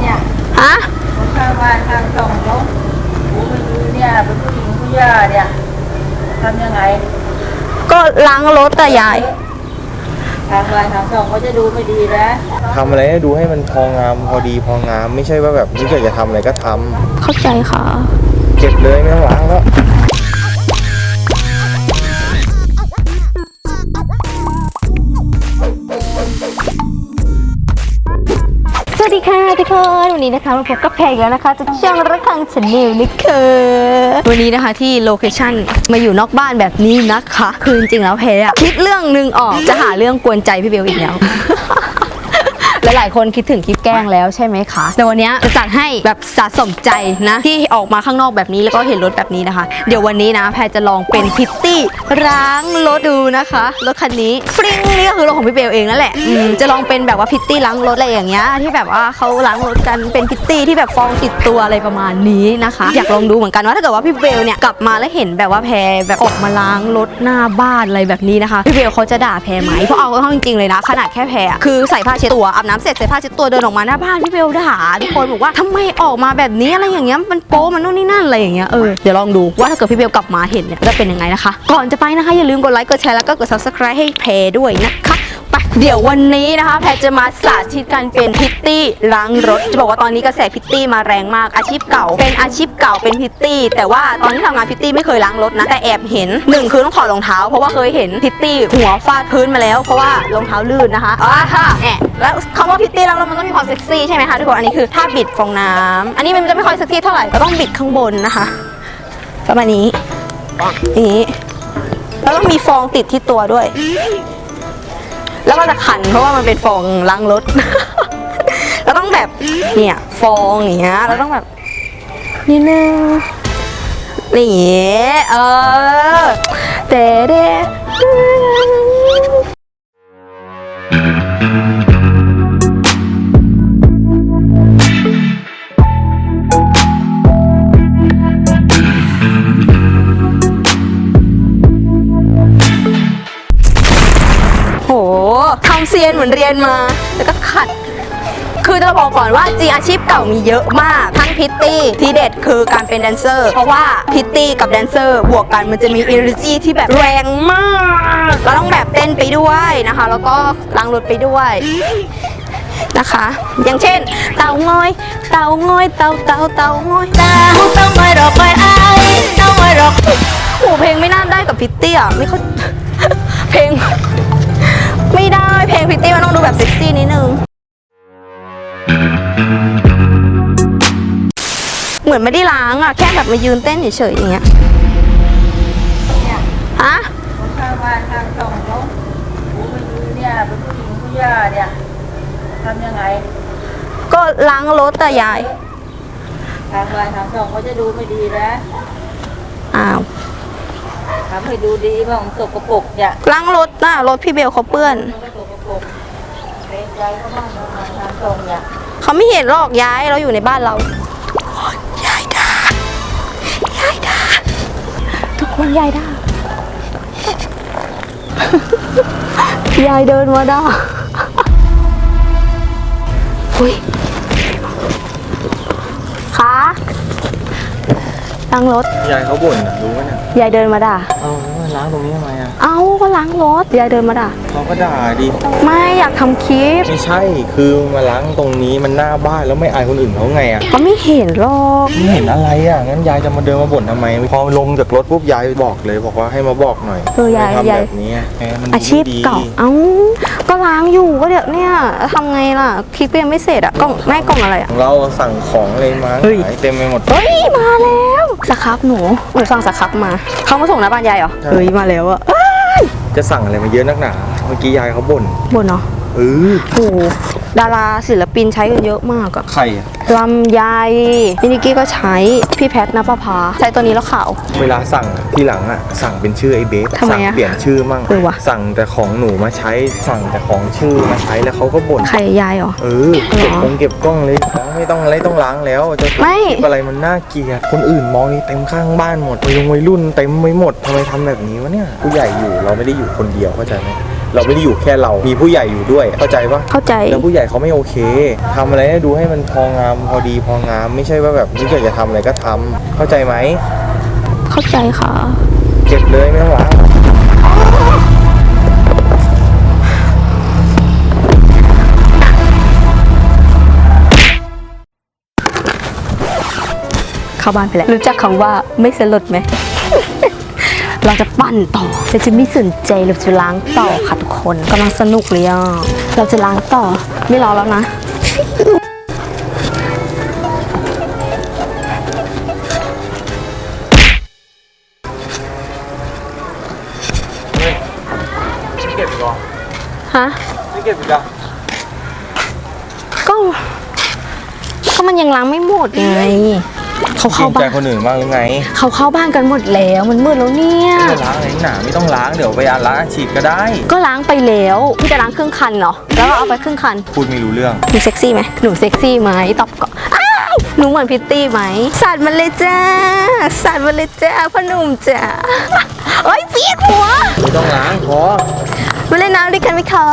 เนี่ยฮะคนข้างบ้านข้างช่องเขาหูไม่ดีเนี่ยเป็นผู้หญิงผู้ย่าเนี่ยทำยังไงก็ล้างรถแต่ยาย ทางบ้านทางช่องเขาจะดูไม่ดีนะทำอะไรให้ดูให้มันพองามพอดีพองาม ไม่ใช่ว่าแบบนึกอยากจะทำอะไรก็ทำเข้าใจค่ะ เก็บเลยไม่ต้องล้างแล้ว ทุกคนวันนี้นะคะมาพบกับแพรอีกแล้วนะคะจากช่องระคังชาแนลนะคะวันนี้นะคะที่โลเคชั่นมาอยู่นอกบ้านแบบนี้นะคะ คือจริงๆแล้วแพรอะคิดเรื่องหนึ่งออกจะหาเรื่องกวนใจพี่เบลอีกแล้วลหลายๆคนคิดถึงคลิปแกล้งแล้วใช่ไหมคะ แต่วันนี้จะจัดให้แบบสะสมใจนะ ที่ออกมาข้างนอกแบบนี้แล้วก็เห็นรถแบบนี้นะคะ เดี๋ยววันนี้นะแพรจะลองเป็นพิตตี้ล้างรถดูนะคะ รถคันนี้ฟร นี่ก็คือรถของพี่เบลเองนั่นแหละอืมจะลองเป็นแบบว่าพิตตี้ล้างรถอะไรอย่างเงี้ยที่แบบว่าเขาล้างรถกันเป็นพิตตี้ที่แบบฟองติดตัวอะไรประมาณนี้นะคะ อยากลองดูเหมือนกันว่าถ้าเกิดว่าพี่เบลเนี่ยกลับมาแล้วเห็นแบบว่าแพรแบบออกมาล้างรถหน้าบ้านอะไรแบบนี้นะคะพี่เบลเขาจะด่าแพรไหมเพราะเอาเข้าจริงๆเลยนะขนาดแค่แพรอะคือใส่ผ้าเช็ดตัวอาบน้ำเสร็จใส่ผ้าเช็ดตัวเดินออกมาหน้าบ้านพี่เบลด่าทุกคนบอกว่าทำไมออกมาแบบนี้อะไรอย่างเงี้ยมันโป๊มันนู่นนี่นั่นอะไรอย่างเงี้ยเออเดี๋ยวลองดูว่าถ้าเกิดพี่เบลกลับมาเห็นเนี่ยจะเป็นยังไงนะคะ ก่อนจะไปนะคะอย่าลืมกดไลค์กดแชร์แล้วก็กด subscribe ให้แพรด้วยนะคะไปเดี๋ยววันนี้นะคะ แพรจะมาสาธิตการเป็นพิตตี้ล้างรถ จะบอกว่าตอนนี้กระแสพิตตี้มาแรงมาก อาชีพเก่า เป็นอาชีพเก่าเป็นพิตตี้ แต่ว่าตอนที่ทำงานพิตตี้ไม่เคยล้างรถนะ แต่แอบเห็นหนึ่งคือต้องถอดรองเท้า เพราะว่าเคยเห็นพิตตี้หัวฟาดพื้นมาแล้ว เพราะว่ารองเท้าลื่นนะคะอ่าค่ะแอบแล้วคำว่าพิตตี้ล้างรถมันต้องมีความเซ็กซี่ใช่ไหมคะทุกคน อันนี้คือท่าบิดฟองน้ำอันนี้มันจะไม่ค่อยเซ็กซี่เท่าไหร่เราต้องบิดข้างบนนะคะ ประมาณนี้อย่างนี้ แล้วต้องมีฟองติดที่ตัวด้วย แล้วก็จะขันเพราะว่ามันเป็นฟองล้างรถ แล้วต้องแบบเนี่ยฟองอย่างเงี้ยแล้วต้องแบบนิดนึงนี่เออเตเดโทำเซียนเหมือนเรียนมา แล้วก็ขัด คือจะบอกก่อนว่าจริงอาชีพเก่ามีเยอะมาก ทั้งพิตตี้ที่เด็ดคือการเป็นแดนเซอร์ เพราะว่าพิตตี้กับแดนเซอร์บวกกันมันจะมี energy ที่แบบแรงมากเราต้องแบบเต้นไปด้วยนะคะ แล้วก็ล้างรถไปด้วยนะคะ อย่างเช่น เต่างอย เต่างอย เต่าเต่าเต่างอยเต่าเต่างอยดอกไม้ไอเต่างอยดอกโอ้เพลงไม่น่าได้กับพิตตี้อะไม่เขาเพลง ไม่ได้เพลงพิตตี้มันต้องดูแบบเซ็กซี่นิดนึง เหมือนไม่ได้ล้างอะ แค่แบบมายืนเต้นเฉยๆอย่างเงี้ยเนี่ยฮะคนข้างบ้านข้างช่องเขาหูไม่ดีเนี่ยเป็นผู้หญิงผู้ย่าเนี่ยทำยังไงก็ล้างรถแต่ยาย ทางบ้านทางช่องเขาจะดูไม่ดีนะอ้าว ทำให้ดูดีบ้างสกปรกเนี่ยล้างรถน่ะรถพี่เบลเขาเปื้อนมันก็สกปรกเกรงใจเขาบ้างทางบ้านทางช่องเนี่ยเขาไม่เห็นหรอกย้ายเราอยู่ในบ้านเราทุกคนยายด่ายายด่าทุกคนยายด่ายายเดินมาด่าอุ้ยขา ล้างรถ ยายเขาบ่นอะรู้ไหมเนี่ยยายเดินมาด่า เอาแล้วมาล้างตรงนี้ทำไมอะเอ้าก็ล้างรถ ยายเดินมาด่า เขาก็ด่าดิไม่อยากทำคลิปไม่ใช่คือมาล้างตรงนี้มันหน้าบ้านแล้วไม่อายคนอื่นเขาไงอะเขาไม่เห็นหรอกไม่เห็นอะไรอะงั้นยายจะมาเดินมาบ่นทำไม พอลงจากรถปุ๊บยายบอกเลยบอกว่าให้มาบอกหน่อยเออยายไม่ทำยายแบบนี้แหมมันดูอาชีพไม่ดีเก่าเอ้าก็ล้างอยู่ก็เดี๋ยวเนี่ยทำไงล่ะคลิปก็ยังไม่เสร็จอะกล่องแม่กล่องอะไรอะเราสั่งของอะไรมาเฮ้ย ขายเต็มไปหมดเฮ้ยมาแล้ว สครับหนูหนูสั่งสครับมา เขามาส่งหน้าบ้านยายเหรอ ใช่ เฮ้ยมาแล้วอะเอ้ยจะสั่งอะไรมาเยอะนักหนา เมื่อกี้ยายเขาบ่นบนเนาะเออโอ้โห ดาราศิลปินใช้กันเยอะมากอะใครอะลำไยพี่นิกกี้ก็ใช้พี่แพทนภพาใช้ตัวนี้แล้วขาว เวลาสั่งอะที่หลังอะสั่งเป็นชื่อไอ้เบฟทำไมสั่งอะเปลี่ยนชื่อมั่งเออว่ะ สั่งแต่ของหนูมาใช้สั่งแต่ของชื่อมาใช้แล้วเขาก็บ่นใครยายเหรอ เออเก็บกล้องเก็บกล้องเลยไม่ต้องอะไรต้องล้างแล้วจะไม่คลิปอะไรมันน่าเกลียดคนอื่นมองนี่เต็มข้างบ้านหมดวัยวัยรุ่นเต็มไปหมดทำไมทำแบบนี้วะเนี่ยผู้ใหญ่อยู่เราไม่ได้อยู่คนเดียวเข้าใจไหม เราไม่ได้อยู่แค่เรา มีผู้ใหญ่อยู่ด้วย เข้าใจปะเข้าใจ แล้วผู้ใหญ่เขาไม่โอเคทำอะไรให้ดูให้มันพองามพอดีพองาม ไม่ใช่ว่าแบบนึกอยากจะทำอะไรก็ทำเข้าใจไหม เข้าใจค่ะ เก็บเลยไม่ต้องล้างเข้าบ้านไปแล้ว รู้จักคำว่าไม่สลดไหม เราจะปั่นต่อเราจะไม่สนใจเราจะล้างต่อค่ะทุกคนกำลังสนุกเลยอะเราจะล้างต่อไม่รอแล้วนะเก็บอีกเหรอฮะไม่เก็บอีกเหรอก็ก็มันยังล้างไม่หมดไง เขาเกรเข้างใจบ้านคนอื่นบ้างหรือไงเขาเข้าบ้านกันหมดแล้วมันมืดแล้วเนี่ยไม่ล้างอะไรหนาไม่ต้องล้างเดี๋ยวไปอาล้างฉีดก็ได้ ก็ล้างไปแล้วพี่จะล้างครึ่งคันเหรอแล้วก็เอาไปครึ่งคันพูดไม่รู้เรื่องหนูเซ็กซี่ไหมหนูเซ็กซี่ไหมตอบก่อนอ้ายหนูเหมือนพิตตี้ไหมสัตว์มันเลยจ้าสัตว์มันเลยจ้าพ่อหนุ่มจ้าเอ้ยเปียกหัวไม่ต้องล้างพอมาเล่นน้ำด้วยกันไหมคะ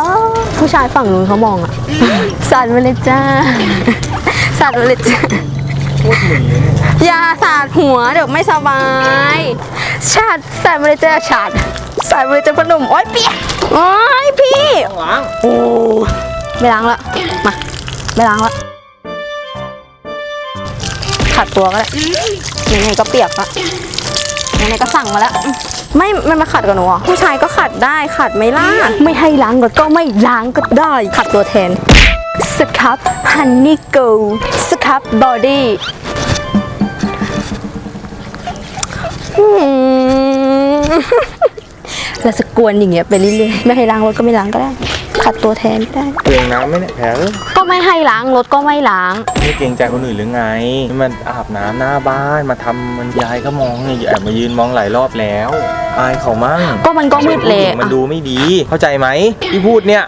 ผู้ชายฝั่งนู้นเขามองอะสัตว์มันเลยจ้าสัตว์มันเลยจ้า พูดเหมือนเลยเนี่ยอย่าสาดหัวเดี๋ยวไม่สบายชาดสัตว์มันเลยจ้าชาดสัตว์มันเลยจ้าพ่อหนุ่มโอ๊ยเปียกโอ๊ยพี่ ต้องล้างโอ้ไม่ล้างละมา ไม่ล้างละขัดตัวก็ได้ไหนๆก็เปียกละไหนๆก็สั่งมาแล้วอืมไม่ไม่มาขัดกับหนูเหรอผู้ชายก็ขัดได้ขัดไม่ล่ะ ไม่ให้ล้างก็ก็ไม่ล้างก็ได้ ขัดตัวแทนสครับฮันนี่โก สครับบอดี้เราจะกวนอย่างเงี้ยไปเรื่อยๆไม่ให้ล้างรถก็ไม่ล้างก็ได้ ขัดตัวแทนก็ได้ เปลืองน้ำไหมเนี่ยแผลเอ้ยก็ไม่ให้ล้างรถก็ไม่ล้าง ไม่เกรงใจคนอื่นหรือไงมันอาบน้ำหน้าบ้านมาทำมันยายก็มองไงแอบมายืนมองหลายรอบแล้ว อายเขามั่งก็มันก็มืดเลยมันดูไม่ดี เข้าใจไหมที่พูดเนี่ย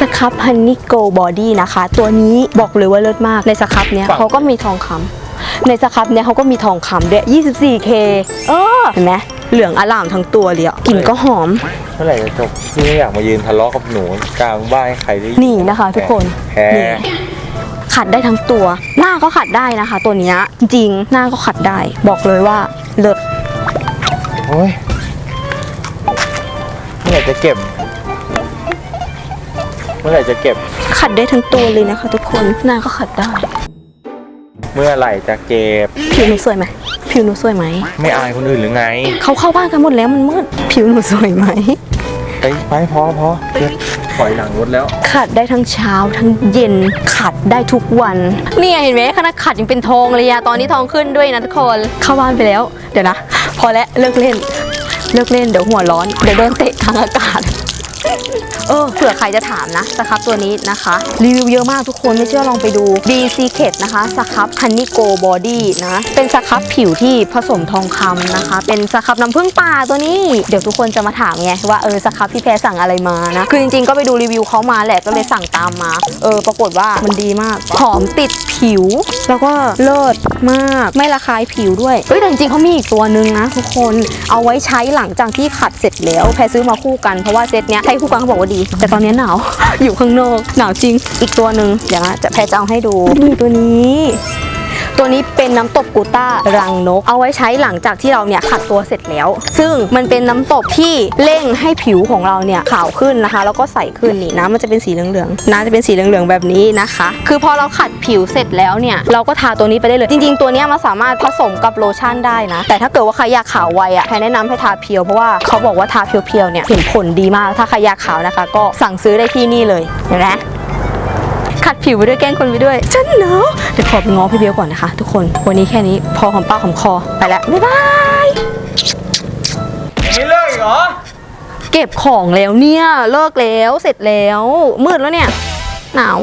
สครับฮันนี่โกบอดี้นะคะ ตัวนี้บอกเลยว่าเลิศมากในสครับเนี้ยฝั่งเขาก็มีทองคำในสครับเนี้ยเขาก็มีทองคำด้วย 24K เออเห็นไหมเหลืองอล่ามทั้งตัวเลยอะกลิ่นก็หอมเมื่อไหร่จะจบพี่ไม่อยากมายืนทะเลาะกับหนูกลางบ้านให้ใครได้ยินี่นะคะ ทุกคนแพ้นี่ขัดได้ทั้งตัว หน้าก็ขัดได้นะคะ ตัวเนี้ยจริงๆหน้าก็ขัดได้ บอกเลยว่าเลิศโอ้ยเมื่อไหร่จะเก็บเมื่อไหร่จะเก็บ ขัดได้ทั้งตัวเลยนะคะทุกคน หน้าก็ขัดได้ เมื่อไหร่จะเก็บ ผิวหนูสวยไหม ผิวหนูสวยไหม ไม่อายคนอื่นหรือไง เขาเข้าบ้านกันหมดแล้วมันมืด ผิวหนูสวยไหม ไปไปพอพอเก็บปล่อยหลังรถแล้ว ขัดได้ทั้งเช้าทั้งเย็นขัดได้ทุกวันนี่ไงเห็นไหมขนาดขัดยังเป็นทองเลยอะตอนนี้ทองขึ้นด้วยนะทุกคน เข้าบ้านไปแล้ว เดี๋ยวนะ พอแล้วเลิกเล่น เลิกเล่นเดี๋ยวหัวร้อน เดี๋ยวโดนเตะทางอากาศ เออเผื่อใครจะถามนะสครับตัวนี้นะคะ รีวิวเยอะมากทุกคนไม่เชื่อลองไปดู D Secret นะคะสครับฮันนี่โกบอดี้นะเป็นสครับผิวที่ผสมทองคำนะคะ เป็นสครับน้ำผึ้งป่าตัวนี้ เดี๋ยวทุกคนจะมาถามไงว่าเออสครับพี่แพรสั่งอะไรมานะ คือจริงๆก็ไปดูรีวิวเขามาแหละก็เลยสั่งตามมา เออปรากฏว่ามันดีมากหอมติดผิว แล้วก็เลิศมากไม่ระคายผิวด้วยเฮ้ยแต่จริงๆเขามีอีกตัวนึงนะทุกคนเอาไว้ใช้หลังจากที่ขัดเสร็จแล้วแพรซื้อมาคู่กันเพราะว่าเซตเนี้ยใช้คู่กันเขาบอกว่าดีแต่ตอนนี้หนาว อยู่ข้างนอก หนาวจริง อีกตัวหนึ่งเดี๋ยวนะจะแพรจะเอาให้ดูนี่ตัวนี้ ตัวนี้เป็นน้ำตบกูต้ารังนก เอาไว้ใช้หลังจากที่เราเนี่ยขัดตัวเสร็จแล้ว ซึ่งมันเป็นน้ำตบที่เร่งให้ผิวของเราเนี่ยขาวขึ้นนะคะ แล้วก็ใสขึ้นนี่น้ำมันจะเป็นสีเหลืองๆน้ำจะเป็นสีเหลืองๆแบบนี้นะคะ คือพอเราขัดผิวเสร็จแล้วเนี่ยเราก็ทาตัวนี้ไปได้เลยจริง ๆ ตัวนี้มันสามารถผสมกับโลชั่นได้นะ แต่ถ้าเกิดว่าใครอยากขาวไวอะแพรแนะนำให้ทาเพียวเพราะว่าเขาบอกว่าทาเพียวๆเนี่ยเห็นผลดีมากถ้าใครอยากขาวนะคะ ก็สั่งซื้อได้ที่นี่เลยเห็นไหม ขัดผิวไปด้วยแกล้งคนไปด้วยฉันเนาะเดี๋ยวขอไปง้อพี่เบลก่อนนะคะ ทุกคนวันนี้แค่นี้พอหอมปากหอมคอไปแล้วบ๊ายบายยังไม่เลิกอีกเหรอ เก็บของแล้วเนี่ยเลิกแล้วเสร็จแล้วมืดแล้วเนี่ยหนาว